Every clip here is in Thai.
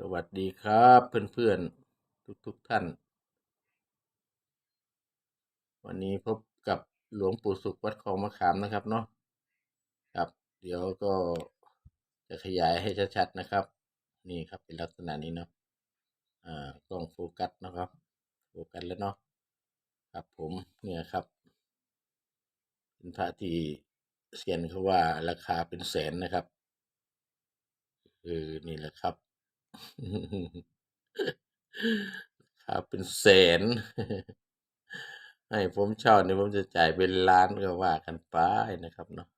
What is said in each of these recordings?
สวัสดีครับเพื่อนๆ ทุกๆทท่าน วันนี้พบกับหลวงปู่สุขวัดคลองมะขามนะครับเนาะครับ เดี๋ยวก็จะขยายให้ชัดๆนะครับ นี่ครับเป็นลักษณะนี้เนาะอ่ากล้องโฟกัสนะครับ โฟกัสแล้วเนาะครับผมเนี่ยครับเป็นพระที่เซียนเขาว่าราคาเป็นแสนนะครับเออนี่แหละครับ ครับเป็นแสน ให้ผมเช่าเนี่ยผมจะจ่ายเป็นล้านก็ว่ากันไปนะครับเนาะ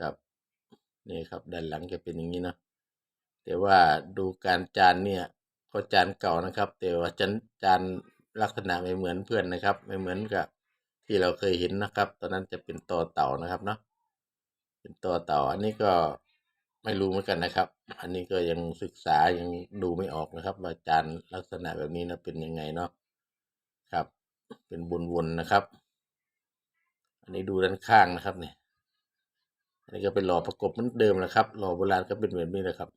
ครับนี่ครับ ด้านหลังจะเป็นอย่างนี้เนาะแต่ว่าดูการจานเนี่ย ก็จานเก่านะครับ แต่ว่าจานจานลักษณะไม่เหมือนเพื่อนนะครับ ไม่เหมือนกับที่เราเคยเห็นนะครับ ตอนนั้นจะเป็นตอเต่านะครับเนาะเป็นตอเต่าอันนี้ก็ ไม่รู้เหมือนกันนะครับ อันนี้ก็ยังศึกษายังดูไม่ออกนะครับว่าจานลักษณะแบบนี้นะเป็นยังไงเนาะครับ เป็นวนๆนะครับ อันนี้ดูด้านข้างนะครับเนี่ยอันนี้ก็เป็นหล่อประกบเหมือนเดิมแหละครับ หล่อโบราณก็เป็นแบบนี้แหละครับ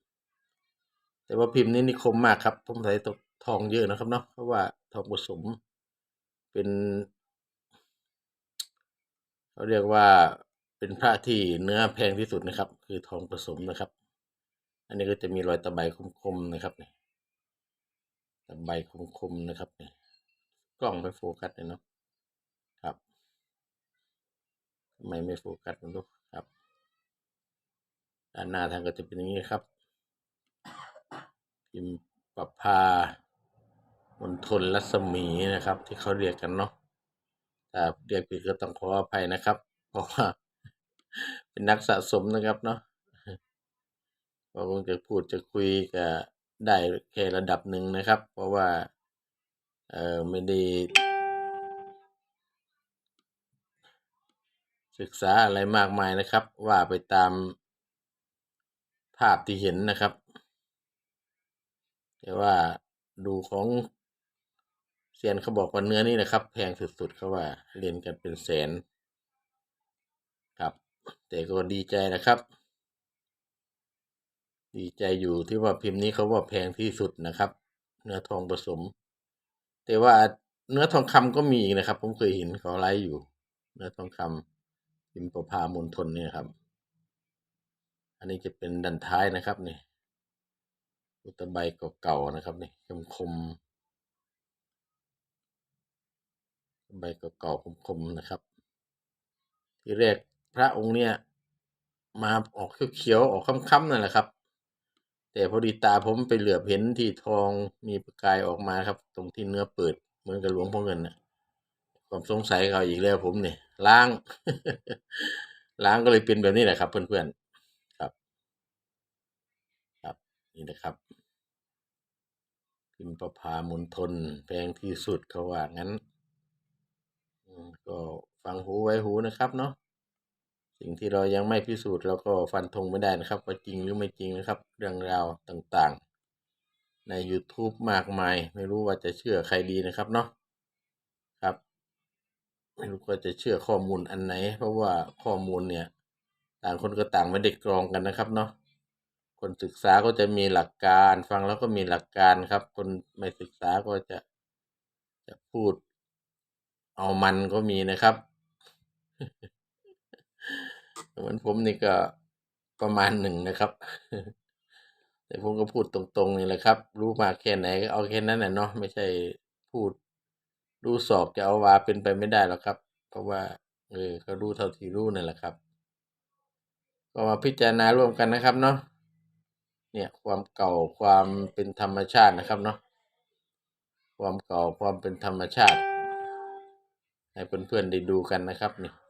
แต่ว่าพิมพ์นี้นิคมมากครับผมใส่ตกทองเยอะนะครับเนาะเพราะว่าทองผสมเป็นเขาเรียกว่า เป็นพระที่เนื้อแพงที่สุดนะครับ คือทองผสมนะครับ อันนี้ก็จะมีรอยตะไบคมๆนะครับเนี่ยตะไบคมๆนะครับเนี่ยกล้องไปโฟกัสเลยเนาะครับทำไมไม่โฟกัสมันลูกครับด้านหน้าทางก็จะเป็นอย่างนี้ครับพิมพ์ปรับพามณฑลรัศมีนะครับ ที่เขาเรียกกันเนาะถ้าเรียกผิดก็ต้องขออภัยนะครับ เพราะว่า เป็นนักสะสมนะครับเนาะก็คงจะพูดจะคุยกับได้แค่ระดับหนึ่งนะครับ เพราะว่า เออไม่ได้ศึกษาอะไรมากมายนะครับ ว่าไปตามภาพที่เห็นนะครับ แต่ว่าดูของเซียนเขาบอกว่าเนื้อนี่นะครับ แพงสุดๆเขาว่าเรียนกันเป็นแสน แต่ก็ดีใจนะครับ ดีใจอยู่ที่ว่าพิมพ์นี้เขาว่าแพงที่สุดนะครับ เนื้อทองผสม แต่ว่าเนื้อทองคำก็มีอีกนะครับ ผมเคยเห็นเขาไลฟ์อยู่ เนื้อทองคำพิมพ์ประพามณฑลเนี่ยครับ อันนี้จะเป็นดันท้ายนะครับนี่อุตใบเก่าๆนะครับนี่คมคมใบเก่าๆคมๆนะครับ ที่แรก พระองค์เนี่ย มาออกเขียวๆออกค้ำๆนั่นแหละครับ แต่พอดีตาผมไปเหลือบเห็นที่ทองมีประกายออกมาครับ ตรงที่เนื้อเปิดเหมือนกับหลวงพ่อเงินนะความสงสัยเขาอีกแล้วผมเนี่ยล้าง ล้างก็เลยเป็นแบบนี้แหละครับ เพื่อนๆครับ ครับนี่นะครับพิมประพามณฑลแพงที่สุดเขาว่างั้นก็ฟังหูไว้หูนะครับเนาะ สิ่งที่เรายังไม่พิสูจน์เราก็ฟันธงไม่ได้นะครับ ว่าจริงหรือไม่จริงนะครับ เรื่องราวต่างๆ ใน YouTube มากมาย ไม่รู้ว่าจะเชื่อใครดีนะครับเนาะครับ ไม่รู้ว่าจะเชื่อข้อมูลอันไหน เพราะว่าข้อมูลเนี่ย ต่างคนก็ต่างไม่ได้กรองกันนะครับเนาะคนศึกษาก็จะมีหลักการฟังแล้วก็มีหลักการครับ คนไม่ศึกษาก็จะจะพูด เอามันก็มีนะครับ เหมือนผมนี่ก็ประมาณหนึ่งนะครับ แต่ผมก็พูดตรงๆนี่แหละครับ รู้มาแค่ไหนก็เอาแค่นั้นแหละเนาะไม่ใช่พูด รู้สอบจะเอาวาเป็นไปไม่ได้หรอกครับ เพราะว่า เออก็รู้เท่าที่รู้นั่นแหละครับ ก็มาพิจารณาร่วมกันนะครับเนาะเนี่ยความเก่าความเป็นธรรมชาตินะครับเนาะความเก่าความเป็นธรรมชาติ ให้เพื่อนๆได้ดูกันนะครับนี่ครับ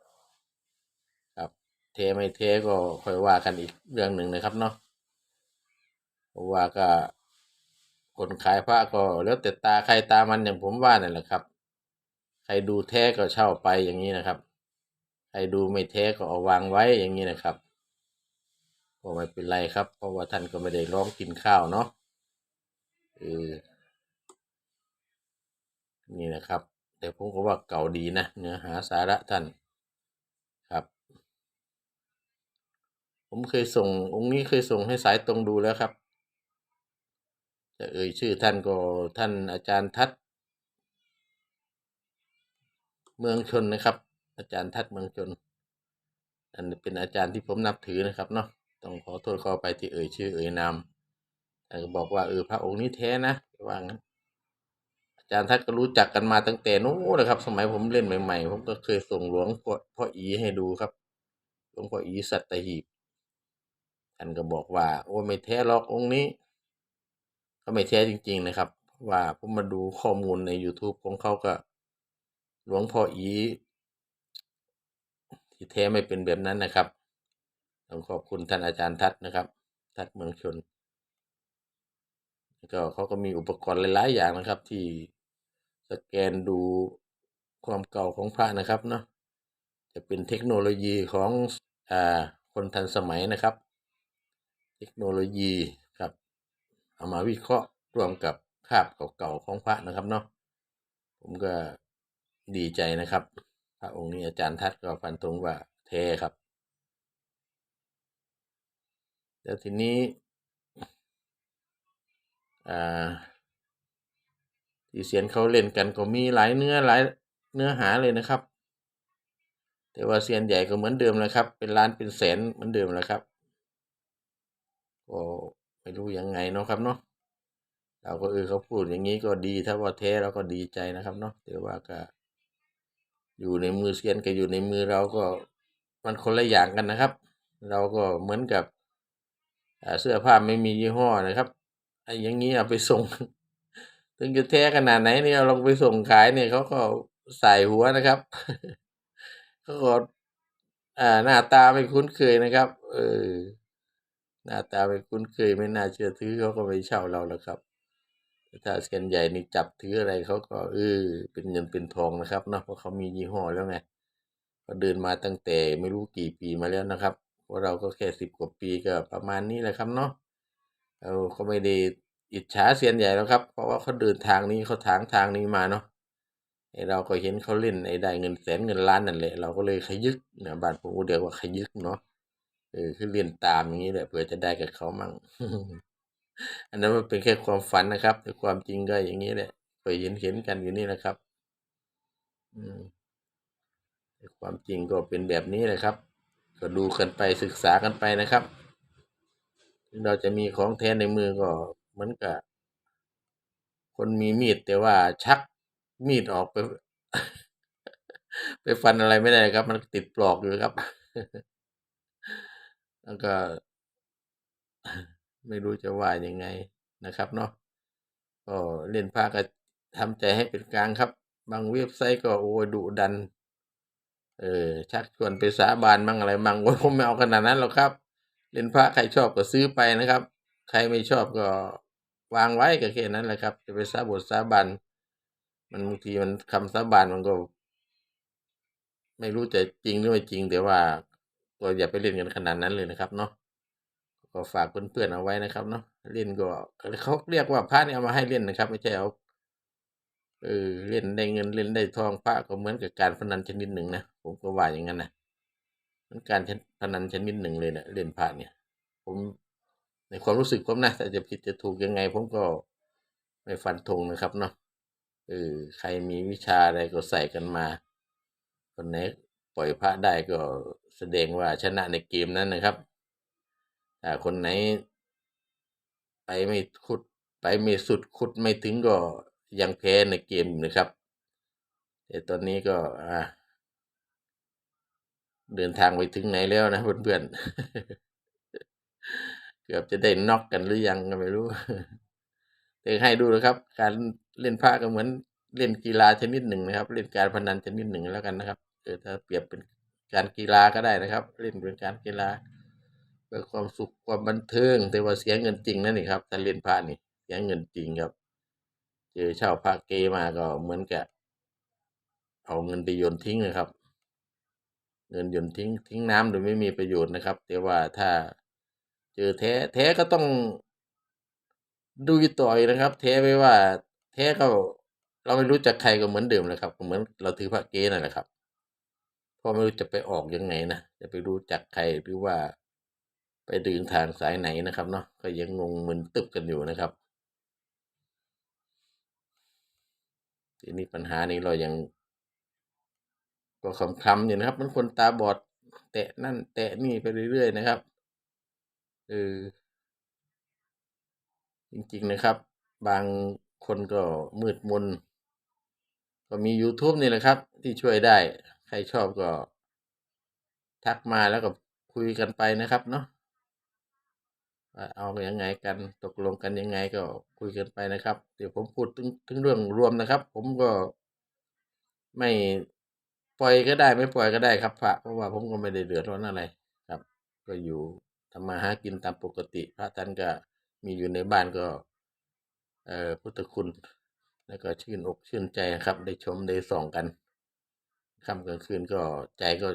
เทไม่เทก็ค่อยว่ากันอีกเรื่องหนึ่งนะครับเนาะว่าก็คนขายพระก็แล้วแต่ตาใครตามันอย่างผมว่านี่นแหละครับ ใครดูแท้ก็เช่าไปอย่างนี้นะครับ ใครดูไม่แท้ก็เอาวางไว้อย่างนี้นะครับก็ไม่เป็นไรครับ เพราะว่าท่านก็ไม่ได้ร้องกินข้าวเนาะเออนี่นะครับ แต่ผมก็ว่าเก่าดีนะเนื้อหาสาระท่านครับ ผมเคยส่ง องค์นี้เคยส่งให้สายตรงดูแล้วครับ จะเอ่ยชื่อท่านก็ท่านอาจารย์ทัศน์เมืองชนนะครับ อาจารย์ทัศน์เมืองชน อันเป็นอาจารย์ที่ผมนับถือนะครับเนาะต้องขอโทษขอไปที่เอ่ยชื่อเอ่ยนามแต่ก็บอกว่าเออพระองค์นี้แท้นะว่างั้นอาจารย์ทัศน์ก็รู้จักกันมาตั้งแต่นู้นนะครับ สมัยผมเล่นใหม่ๆผมก็เคยส่งหลวงพ่อพ่ออีให้ดูครับหลวงพ่ออีสัตหีบ ท่านก็บอกว่าโอ้ไม่แท้หรอกองค์นี้ ก็ไม่แท้จริง ๆนะครับ ว่าผมมาดูข้อมูลใน YouTube ของเขาก็ หลวงพ่ออีที่แท้ไม่เป็นแบบนั้นนะครับต้องขอบคุณท่านอาจารย์ทัศนะครับ ทัศเมืองชนก็เขาก็มีอุปกรณ์หลายๆอย่างนะครับ ที่สแกนดูความเก่าของพระนะครับเนาะจะเป็นเทคโนโลยีของอ่าคนทันสมัยนะครับ เทคโนโลยีครับ เอามาวิเคราะห์รวมกับคาบเก่าๆของพระนะครับเนาะผมก็ดีใจนะครับ พระองค์นี้อาจารย์ทัศน์ก็ฟันธงว่าเทครับ แล้วทีนี้อ่าที่เสียนเขาเล่นกันก็มีหลายเนื้อหลายเนื้อหาเลยนะครับ แต่ว่าเซียนใหญ่ก็เหมือนเดิมแล้วครับ เป็นล้านเป็นแสนเหมือนเดิมแล้วครับ ก็ไม่รู้ยังไงเนาะครับเนาะเราก็เออเขาพูดอย่างนี้ก็ดีถ้าว่าแท้เราก็ดีใจนะครับเนาะแต่ว่าก็อยู่ในมือเซียนกับอยู่ในมือเราก็มันคนละอย่างกันนะครับ เราก็เหมือนกับเสื้อผ้าไม่มียี่ห้อนะครับไอ้อย่างนี้เอาไปส่ง ถึงจะแท้ขนาดไหนเนี่ยเอาลองไปส่งขายเนี่ยเขาก็ใส่หัวนะครับเขาก็อ่าหน้าตาไม่คุ้นเคยนะครับ เออ หน้าตาไม่คุ้นเคยไม่น่าเชื่อถือเขาก็ไม่เช่าเราแล้วครับถ้าเซียนใหญ่นี่จับถืออะไรเขาก็เออเป็นเงินเป็นทองนะครับเนาะเพราะเขามียี่ห้อแล้วไงก็เดินมาตั้งแต่ไม่รู้กี่ปีมาแล้วนะครับเพราะเราก็แค่สิบกว่าปีก็ประมาณนี้แหละครับเนาะเราก็ไม่ได้อิจฉาเซียนใหญ่แล้วครับ เพราะว่าเขาเดินทางนี้เขาทางทางนี้มาเนาะไอเราก็เห็นเขาเล่นไอ้ได้เงินแสนเงินล้านนั่นแหละเราก็เลยขยึกนะบ้านผมก็เรียกว่าขยึกเนาะ เออคือเรียนตามอย่างนี้แหละเผื่อจะได้กับเขามั่งอันนั้นมันเป็นแค่ความฝันนะครับ แต่ความจริงก็อย่างนี้แหละเคยเห็นเห็นกันอยู่นี่นะครับ อืมความจริงก็เป็นแบบนี้แหละครับ ก็ดูกันไปศึกษากันไปนะครับ เราจะมีของแท้ในมือก็เหมือนกับคนมีมีดแต่ว่าชักมีดออกไป ไปฟันอะไรไม่ได้ครับ มันติดปลอกอยู่ครับ แล้วก็ ไม่รู้จะว่ายังไงนะครับเนาะก็เล่นพาก็ทำใจให้เป็นกลางครับ บางเว็บไซต์ก็โอ้ยดุดัน เออชักชวนไปสาบานมั่งอะไรมั่งว่าผมไม่เอาขนาดนั้นหรอกครับ เล่นพระใครชอบก็ซื้อไปนะครับ ใครไม่ชอบก็วางไว้ก็แค่นั้นแหละครับ จะไปสาบทสาบานมันบางทีมันคำสาบานมันก็ ไม่รู้จะจริงหรือไม่จริงแต่ว่า ก็อย่าไปเล่นกันขนาดนั้นเลยนะครับเนาะก็ฝากเพื่อนๆเอาไว้นะครับเนาะเล่นก็เขาเรียกว่าพระเนี่ยเอามาให้เล่นนะครับ ไม่ใช่เอาเออเล่นได้เงินเล่นได้ทองพระก็เหมือนกับการพนันชนิดหนึ่งนะผมก็ว่าอย่างนั้นนะมันการพนันชนิดหนึ่งเลยนะเล่นพระเนี่ย ผมในความรู้สึกผมนะแต่จะผิดจะถูกยังไง ผมก็ไม่ฟันธงนะครับเนาะเออใครมีวิชาอะไรก็ใส่กันมาคนไหน ปล่อยพระได้ก็แสดงว่าชนะในเกมนั้นนะครับถ้าคนไหน ไปไม่ขุด ไปไม่สุดขุดไม่ถึงก็ยังแพ้ในเกมนะครับ แต่ตอนนี้ก็อ่าเดินทางไปถึงไหนแล้วนะเพื่อนๆ เกือบจะได้น็อกกันหรือยังก็ไม่รู้แต่ให้ดูนะครับ การเล่นผ้าก็เหมือนเล่นกีฬาชนิดหนึ่งนะครับ เล่นการพนันชนิดหนึ่งแล้วกันนะครับ เออถ้าเปรียบเป็นการกีฬาก็ได้นะครับ เล่นเป็นการกีฬาเพื่อความสุขความบันเทิง แต่ว่าเสียเงินจริงนั่นนี่ครับถ้าเล่นผ้านี่เสียเงินจริงครับเจอเช่าผ้าเกมาก็เหมือนกับเอาเงินไปโยนทิ้งนะครับ เงินโยนทิ้งทิ้งน้ำโดยไม่มีประโยชน์นะครับ แต่ว่าถ้าเจอแท้แท้ก็ต้องดูต่อยนะครับ แท้ไม่ว่า แท้ก็เราไม่รู้จักใครก็เหมือนเดิมเลยครับเหมือนเราถือพระเกนั่นแหละครับ เพราะไม่รู้จะไปออกยังไงนะจะไปรู้จักใครหรือว่า ไปดึงทางสายไหนนะครับเนาะก็ยังงงมึนตึบกันอยู่นะครับ ทีนี้ปัญหานี้เรายัง ก็คำคำๆอยู่นะครับ มันคนตาบอด แตะนั่น แตะนี่ไปเรื่อยๆนะครับเออจริงๆนะครับ บางคนก็มืดมนก็มี YouTube นี่แหละครับ ที่ช่วยได้ ใครชอบก็ ทักมาแล้วก็คุยกันไปนะครับเนาะว่าอายังไงกันตกลงกันยังไงก็คุยกันไปนะครับ เดี๋ยวผมพูดถึงถึงเรื่องรวมนะครับ ผมก็ไม่ปล่อยก็ได้ไม่ปล่อยก็ได้ครับพระเพราะว่าผมก็ไม่ได้เดือดร้อนอะไรครับ ก็อยู่ทำมาหากินตามปกติ พระท่านก็มีอยู่ในบ้านก็ เอ่อพุทธคุณ แล้วก็ชื่นอกชื่นใจครับ ได้ชมได้ส่องกัน ค่ำกลางคืนก็ใจก็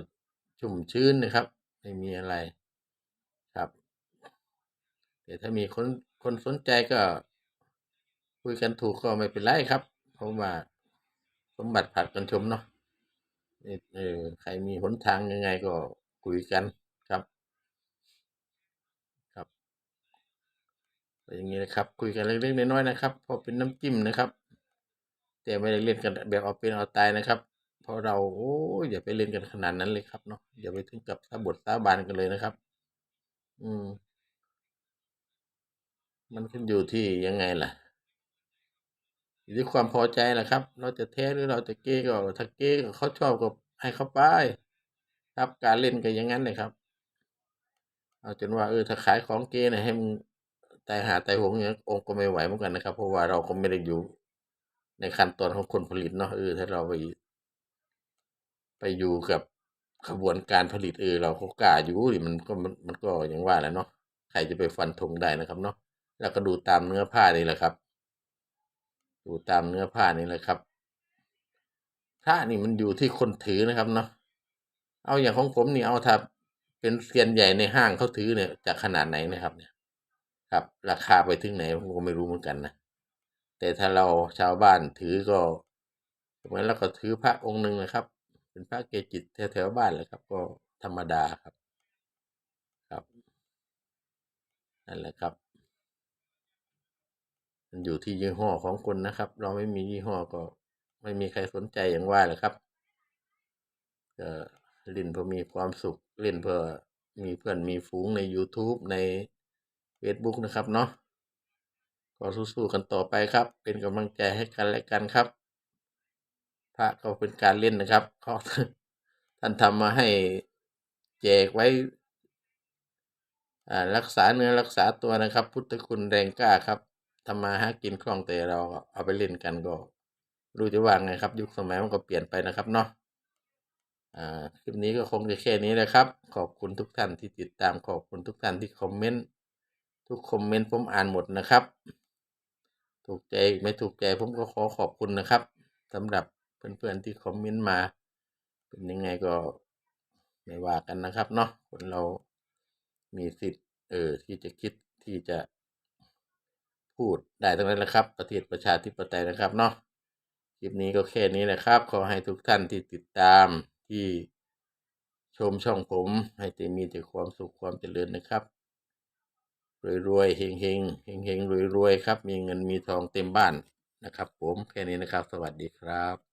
ชุ่มชื้นนะครับ ไม่มีอะไรครับแต่ถ้ามีคนคนสนใจก็คุยกันถูกก็ไม่เป็นไรครับเพราะว่าสมบัติผัดกันชมเนาะนี่เออใครมีหนทางยังไงก็คุยกันครับ ครับเป็นอย่างนี้นะครับ คุยกันเล็กๆน้อยๆนะครับเพอเป็นน้ำจิ้มนะครับ แต่ไม่ได้เล่นกันแบบเอาเป็นเอาตายนะครับ เพราะเราโอ้ยอย่าไปเล่นกันขนาดนั้นเลยครับเนาะอย่าไปถึงกับสาบทสาบานกันเลยนะครับ อืม มันขึ้นอยู่ที่ยังไงล่ะอยู่ที่ความพอใจแหละครับ เราจะแท้หรือเราจะเก้ก็ถ้าเก้ก็เขาชอบก็ให้เขาไปครับการเล่นก็อย่างนั้นเลยครับ เอาจนว่าเออถ้าขายของเก้เนี่ยให้มึงตายหาตายหงอย่างนี้องค์ก็ไม่ไหวเหมือนกันนะครับ เพราะว่าเราก็ไม่ได้อยู่ในขั้นตอนของคนผลิตเนาะเออถ้าเราไป ไปอยู่กับขบวนการผลิตเออเราก็กล้าอยู่ดิมันก็มันก็อย่างว่าแหละเนาะใครจะไปฟันธงได้นะครับเนาะแล้วก็ดูตามเนื้อผ้านี่แหละครับ ดูตามเนื้อผ้านี่แหละครับผ้านี่มันอยู่ที่คนถือนะครับเนาะเอาอย่างของผมนี่เอาถ้าเป็นเซียนใหญ่ในห้างเขาถือเนี่ยจะขนาดไหนนะครับเนี่ย ครับ ราคาไปถึงไหนผมก็ไม่รู้เหมือนกันนะแต่ถ้าเราชาวบ้านถือก็เหมือนเราก็ถือพระองค์หนึ่งนะครับ เป็นพระเกจิแถวๆบ้านแหละครับ ก็ธรรมดาครับครับนั่นแหละครับ มันอยู่ที่ยี่ห้อของคนนะครับ เราไม่มียี่ห้อก็ไม่มีใครสนใจอย่างว่าแหละครับก็เล่นเพื่อมีความสุขเล่นเพื่อมีเพื่อนมีฝูงใน YouTube ใน Facebook นะครับเนาะก็สู้ๆกันต่อไปครับ เป็นกำลังใจให้กันและกันครับ ระก็เป็นการเล่นนะครับเขาท่านทำมาให้แจกไว้รักษาเนื้อรักษาตัวนะครับ พุทธคุณแรงกล้าครับทำมาหากินคล่องแต่เราเอาไปเล่นกันก็รู้จะว่าไงครับ ยุคสมัยมันก็เปลี่ยนไปนะครับเนาะอ่าคลิปนี้ก็คงจะแค่นี้แหละครับ ขอบคุณทุกท่านที่ติดตามขอบคุณทุกท่านที่คอมเมนต์ทุกคอมเมนต์ผมอ่านหมดนะครับ ถูกใจไม่ถูกใจผมก็ขอขอบคุณนะครับสำหรับ เพื่อนๆที่คอมเมนต์มา เป็นยังไงก็ไม่ว่ากันนะครับเนาะคนเรามีสิทธิ์เออที่จะคิดที่จะพูดได้ทั้งนั้นแหละครับ ประเทศประชาธิปไตยนะครับเนาะคลิปนี้ก็แค่นี้แหละครับ ขอให้ทุกท่านที่ติดตามที่ชมช่องผม ให้แต่มีแต่ความสุขความเจริญนะครับรวยๆเฮงๆเฮงๆรวยๆครับ มีเงินมีทองเต็มบ้านนะครับ ผมแค่นี้นะครับ สวัสดีครับ